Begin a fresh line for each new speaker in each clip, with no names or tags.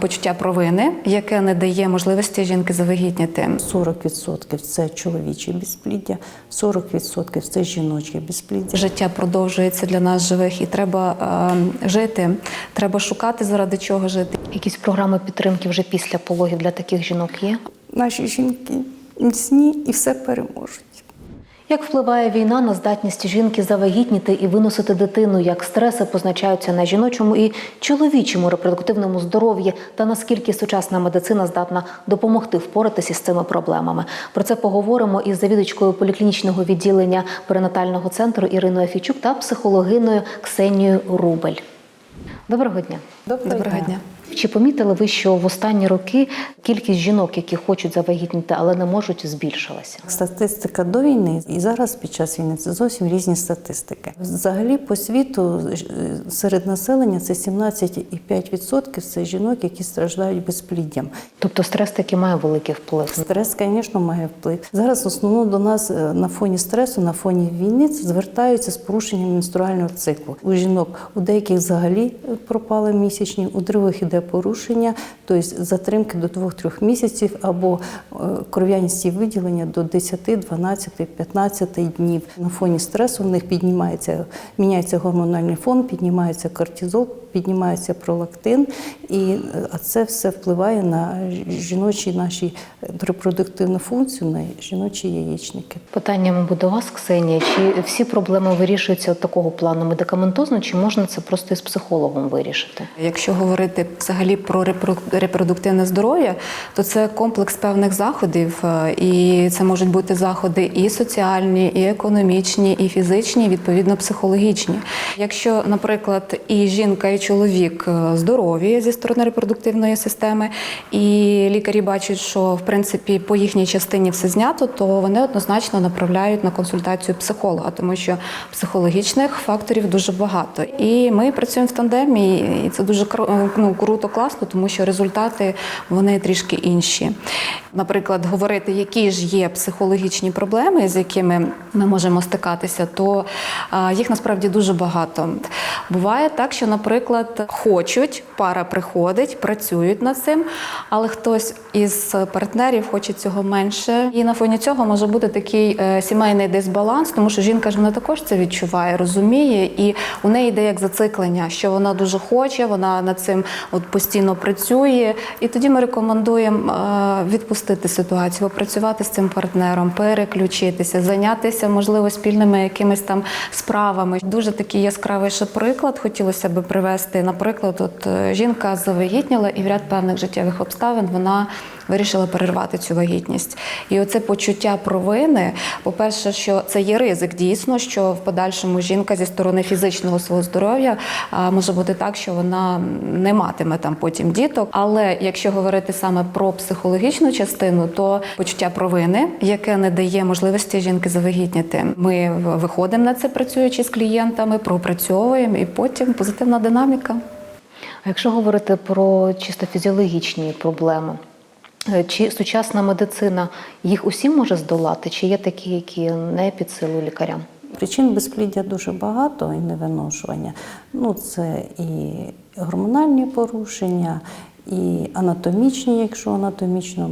Почуття провини, яке не дає можливості жінки завагітніти.
40% це чоловіче безпліддя, 40% це жіноче безпліддя.
Життя продовжується для нас живих, і треба е, жити. Треба шукати заради чого жити.
Якісь програми підтримки вже після пологів для таких жінок є?
Наші жінки міцні і все переможуть.
Як впливає війна на здатність жінки завагітніти і виносити дитину? Як стреси позначаються на жіночому і чоловічому репродуктивному здоров'ї, та наскільки сучасна медицина здатна допомогти впоратися з цими проблемами? Про це поговоримо із завідувачкою поліклінічного відділення перинатального центру Іриною Фічук та психологиною Ксенією Рубель. Доброго дня.
Доброго дня.
Чи помітили ви, що в останні роки кількість жінок, які хочуть завагітніти, але не можуть, збільшилася?
Статистика до війни і зараз під час війни це зовсім різні статистики. Взагалі по світу е, серед населення це 17,5% це жінок, які страждають безпліддям.
Тобто стрес таки має великий вплив.
Стрес, звісно, має вплив. Зараз в основному до нас е, на фоні стресу, на фоні війни звертаються з порушенням менструального циклу. У жінок у деяких взагалі пропали місячні, у других іде порушення, тобто затримки до 2-3 місяців або кров'яністі виділення до 10, 12, 15 днів. На фоні стресу в них піднімається, міняється гормональний фон, піднімається кортизол, піднімається пролактин, і е, а це все впливає на жіночі наші репродуктивну функцію, на жіночі яєчники.
Питання, мабуть, до вас, Ксенія. Чи всі проблеми вирішуються от такого плану медикаментозно, чи можна це просто із психологом вирішити?
Якщо говорити взагалі про репро- репродуктивне здоров'я, то це комплекс певних заходів, е, і це можуть бути заходи і соціальні, і економічні, і фізичні, і, відповідно психологічні. Якщо, наприклад, і жінка, і чоловік е, здорові зі сторони репродуктивної системи, і лікарі бачать, що в принципі по їхній частині все знято, то вони однозначно направляють на консультацію психолога, тому що психологічних факторів дуже багато. І ми працюємо в тандемі, і це дуже ну, круто, класно, тому що результати вони трішки інші. Наприклад, говорити, які ж є психологічні проблеми, з якими ми можемо стикатися, то їх насправді дуже багато. Буває так, що, наприклад, хочуть, пара приходить, працюють над цим, але хтось із партнерів хоче цього менше. І на фоні цього може бути такий е, сімейний дисбаланс, тому що жінка ж вона також це відчуває, розуміє, і у неї йде як зациклення, що вона дуже хоче, вона над цим от постійно працює. І тоді ми рекомендуємо е, відпустити ситуацію, попрацювати з цим партнером, переключитися, зайнятися, можливо, спільними якимись там справами. Дуже такий яскравий ще приклад хотілося би привести. Наприклад, от е, жінка завагітніла і в ряд певних життєвих обставин вона вирішила перервати цю вагітність. І оце почуття провини, по-перше, що це є ризик дійсно, що в подальшому жінка зі сторони фізичного свого здоров'я може бути так, що вона не матиме там потім діток. Але якщо говорити саме про психологічну частину, то почуття провини, яке не дає можливості жінки завагітніти. Ми виходимо на це, працюючи з клієнтами, пропрацьовуємо, і потім позитивна динаміка.
А якщо говорити про чисто фізіологічні проблеми, е, чи сучасна медицина їх усі може здолати, чи є такі, які не під силу лікарям?
Причин безпліддя дуже багато і невиношування. Ну, це і гормональні порушення, і анатомічні, якщо анатомічно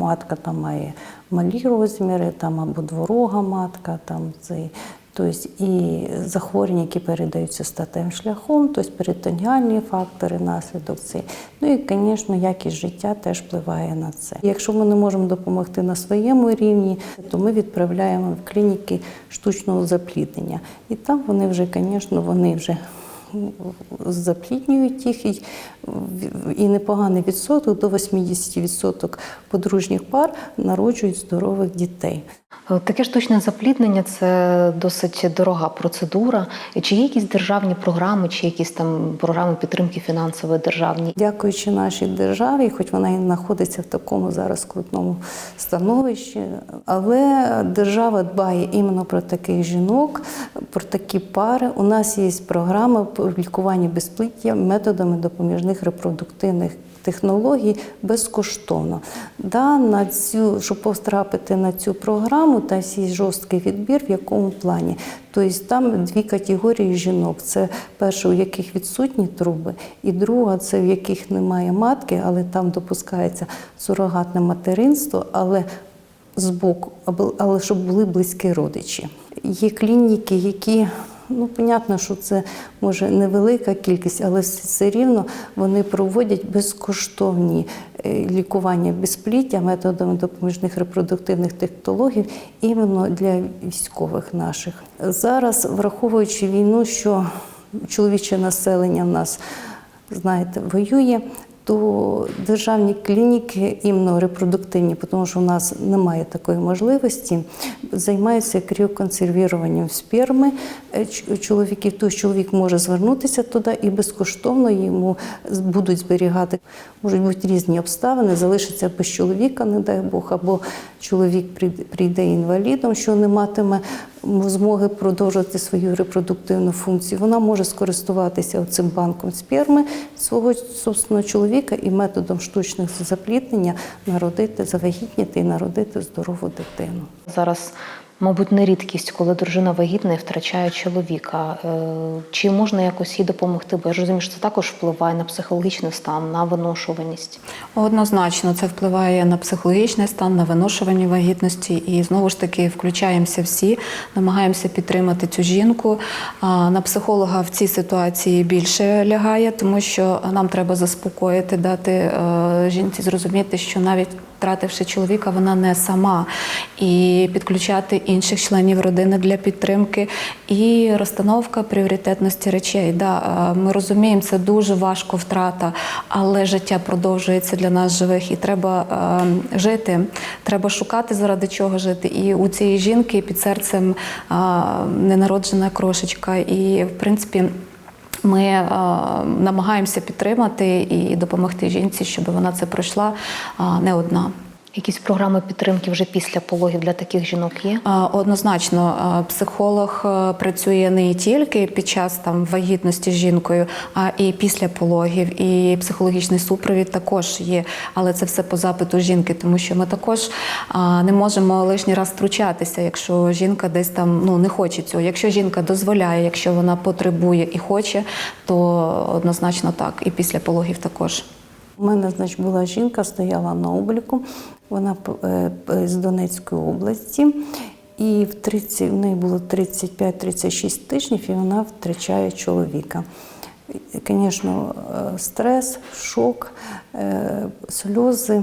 матка там має малі розміри, там або дворога матка, там цей. Тобто і захворювання, які передаються статевим шляхом, тобто перитоніальні фактори, наслідок цей. Ну і, звісно, якість життя теж впливає на це. Якщо ми не можемо допомогти на своєму рівні, то ми відправляємо в клініки штучного запліднення. І там вони вже, звісно, вони вже запліднюють їх і, і непоганий відсоток до 80% подружніх пар народжують здорових дітей.
Е, Таке штучне запліднення це досить дорога процедура. Чи є якісь державні програми, чи якісь там програми підтримки фінансової державні?
Дякуючи нашій державі, хоч вона і знаходиться в такому зараз скрутному становищі, але держава дбає іменно про таких жінок, про такі пари. У нас є програма по лікуванні безпліття методами допоміжних репродуктивних технологій безкоштовно. Да, на цю, щоб потрапити на цю програму, та є жорсткий відбір, в якому плані. Тобто там дві категорії жінок: це перше, у яких відсутні труби, і друга це в яких немає матки, але там допускається сурогатне материнство, але збоку, або- але щоб були близькі родичі. Є клініки, які Ну, понятно, що це може невелика кількість, але все- рівно вони проводять безкоштовні е, лікування безпліття методами допоміжних репродуктивних технологій іменно для військових наших. Зараз, враховуючи війну, що чоловіче населення в нас, знаєте, воює, то державні клініки іменно репродуктивні, тому що в нас немає такої можливості, займаються кріоконсервіруванням сперми е, чоловіків. Тобто чоловік може звернутися туди і безкоштовно йому будуть зберігати. Можуть бути різні обставини, залишиться без чоловіка, не дай Бог, або чоловік прийде інвалідом, що не матиме змоги продовжувати свою репродуктивну функцію. Вона може скористуватися цим банком сперми свого собственного чоловіка і методом штучних запліднення народити, завагітніти і народити здорову дитину.
Зараз, мабуть, не рідкість, коли дружина вагітна і втрачає чоловіка. Е, Чи можна якось їй допомогти? Бо я розумію, що це також впливає на психологічний стан, на виношуваність.
Однозначно, це впливає на психологічний стан, на виношування вагітності, і знову ж таки включаємося всі, намагаємося підтримати цю жінку. На психолога в цій ситуації більше лягає, тому що нам треба заспокоїти, дати е, жінці зрозуміти, що навіть втративши чоловіка, вона не сама, і підключати інших членів родини для підтримки, і розстановка пріоритетності речей. Да, е, ми розуміємо, це дуже важко втрата, але життя продовжується для нас живих, і треба е, жити. Треба шукати заради чого жити. І у цієї жінки під серцем е, ненароджена крошечка. І в принципі. Ми е, намагаємося підтримати і допомогти жінці, щоб вона це пройшла е, не одна.
Якісь програми підтримки вже після пологів для таких жінок є?
Однозначно, психолог працює не тільки під час там вагітності з жінкою, а і після пологів, і психологічний супровід також є. Але це все по запиту жінки, тому що ми також не можемо лишній раз втручатися, якщо жінка десь там ну не хоче цього. Якщо жінка дозволяє, якщо вона потребує і хоче, то однозначно так. І після пологів також.
У мене, значить, була жінка, стояла на обліку. Вона е, е, з Донецької області. І в 30, в неї було 35-36 тижнів, і вона втрачає чоловіка. Звісно, стрес, шок, е, сльози.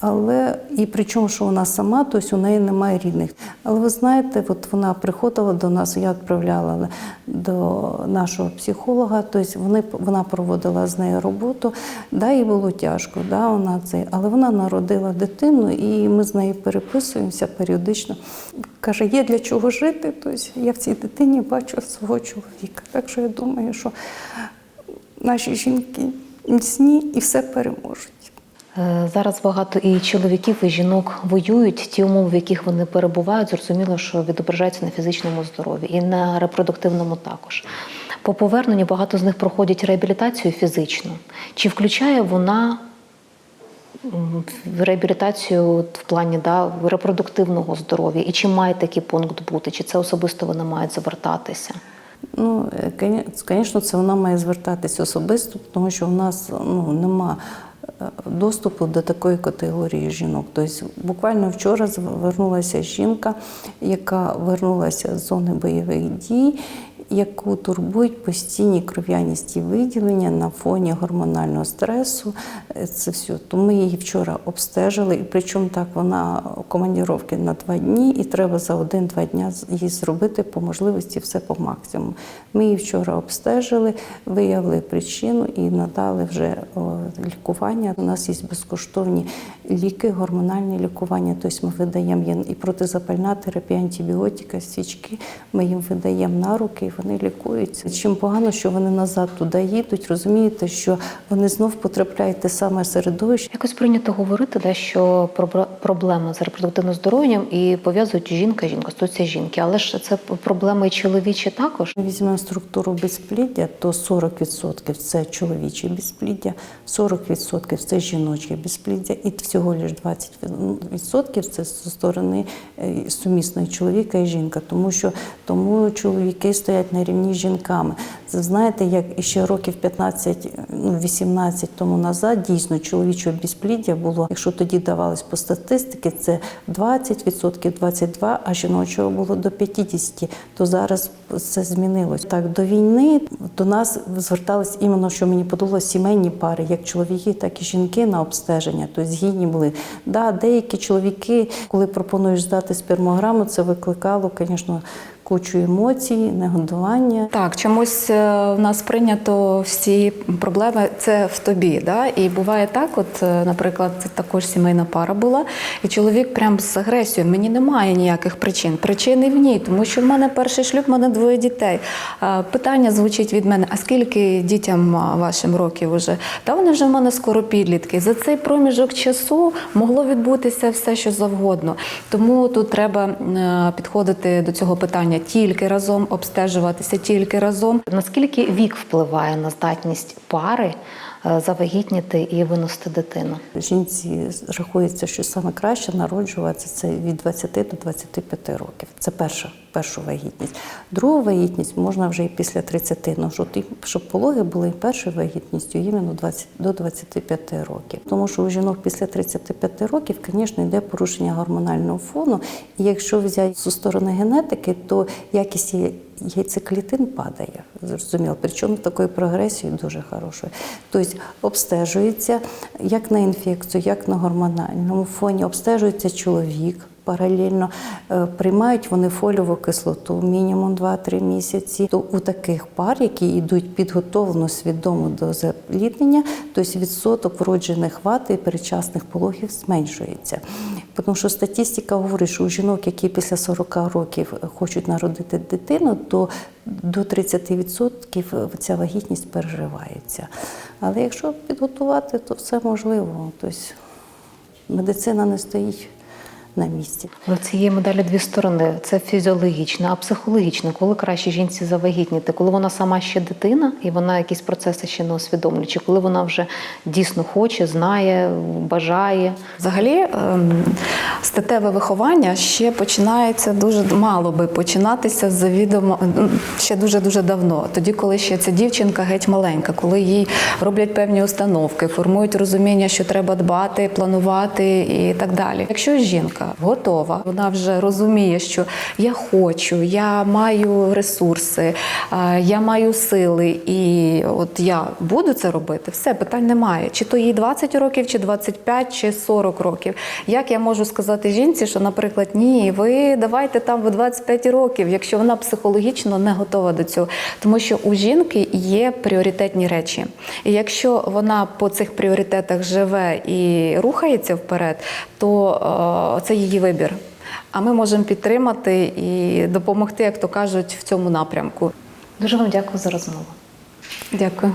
Але і причому, що вона сама, тобто у неї немає рідних. Але ви знаєте, от вона приходила до нас, я відправляла до нашого психолога, тобто вони, вона проводила з нею роботу. Да, їй було тяжко, да, вона це, але вона народила дитину, і ми з нею переписуємося періодично. Каже, є для чого жити. Тобто я в цій дитині бачу свого чоловіка. Так що я думаю, що наші жінки міцні і все переможуть.
Е, Зараз багато і чоловіків, і жінок воюють. Ті умови, в яких вони перебувають, зрозуміло, що відображаються на фізичному здоров'ї і на репродуктивному також. По поверненню багато з них проходять реабілітацію фізичну. Чи включає вона реабілітацію в плані да, репродуктивного здоров'я? І чи має такий пункт бути? Чи це особисто вони мають звертатися?
Ну, звісно, це вона має звертатися особисто, тому що в нас ну, нема е, доступу до такої категорії жінок. Тобто, буквально вчора звернулася жінка, яка вернулася з зони бойових дій, яку турбують постійні кров'яністі виділення на фоні гормонального стресу. Е, Це все. То ми її вчора обстежили, і причому так вона командіровки на два дні, і треба за один-два дня їй зробити по можливості все по максимуму. Ми її вчора обстежили, виявили причину і надали вже лікування. У нас є безкоштовні ліки, гормональні лікування. Тобто ми видаємо і протизапальна терапія, антибіотика, свічки. Ми їм видаємо на руки, і вони лікуються. Чим погано, що вони назад туди їдуть, розумієте, що вони знов потрапляють те саме середовище.
Якось прийнято говорити, да, що пробра- проблема з репродуктивним здоров'ям і пов'язують жінка, жінка, стосується жінки. Але ж це проблеми і чоловічі також.
Візьмемо структуру безпліддя, то 40% це чоловіче безпліддя, 40% це жіноче безпліддя, і всього лише 20% це зі сторони е, сумісної чоловіка і жінка, тому що тому чоловіки стоять на рівні з жінками. Це знаєте, як ще років 15, ну 18 тому назад дійсно чоловічого безпліддя було, якщо тоді давалось по статистиці, це 20%, 22%, а жіночого було до 50%, то зараз це змінилось. Так, до війни до нас звертались іменно, що мені подобалося, сімейні пари, як чоловіки, так і жінки на обстеження, тобто згідні були. Да, деякі чоловіки, коли пропонуєш здати спермограму, це викликало, звісно, кучу емоцій, негодування.
Так, чомусь е, в нас прийнято всі проблеми це в тобі. Да? І буває так, от, е, наприклад, це також сімейна пара була, і чоловік прям з агресією. Мені немає ніяких причин. Причини в ній, тому що в мене перший шлюб, в мене двоє дітей. Е, Питання звучить від мене: а скільки дітям вашим років уже? Та вони вже в мене скоро підлітки. За цей проміжок часу могло відбутися все, що завгодно. Тому тут треба підходити до цього питання тільки разом, обстежуватися тільки разом.
Наскільки вік впливає на здатність пари завагітніти і виносити дитину?
Жінці рахується, що саме краще народжуватися це від 20 до 25 років. Це перша, перша вагітність. Другу вагітність можна вже і після 30. Ну, щоб, пологи були першою вагітністю іменно 20, до 25 років. Тому що у жінок після 35 років, звісно, йде порушення гормонального фону. І якщо взяти зі сторони генетики, то якість яйцеклітин падає. Зрозуміло. Причому такою прогресією дуже хорошою. Тобто обстежується як на інфекцію, як на гормональному фоні, обстежується чоловік. Паралельно Е, приймають вони фольову кислоту мінімум 2-3 місяці. То у таких пар, які йдуть підготовлено свідомо до запліднення, тобто відсоток вроджених вад і передчасних пологів зменшується. Тому що статистика говорить, що у жінок, які після 40 років хочуть народити дитину, то до 30% ця вагітність переживається. Але якщо підготувати, то все можливо. Тобто медицина не стоїть на місці.
У цієї медалі дві сторони: це фізіологічне, а психологічне. Коли краще жінці завагітніти, коли вона сама ще дитина і вона якісь процеси ще не усвідомлює, чи коли вона вже дійсно хоче, знає, бажає.
Взагалі, ем, статеве виховання ще починається дуже мало би починатися завідомо ну, ще дуже дуже давно. Тоді, коли ще ця дівчинка геть маленька, коли їй роблять певні установки, формують розуміння, що треба дбати, планувати і так далі. Якщо жінка готова, вона вже розуміє, що я хочу, я маю ресурси, е, я маю сили, і от я буду це робити, все питань немає. Чи то їй 20 років, чи 25, чи 40 років. Як я можу сказати жінці, що, наприклад, ні, ви давайте там в 25 років, якщо вона психологічно не готова до цього, тому що у жінки є пріоритетні речі. І якщо вона по цих пріоритетах живе і рухається вперед, то е, це її вибір. А ми можемо підтримати і допомогти, як то кажуть, в цьому напрямку.
Дуже вам дякую за розмову.
Дякую.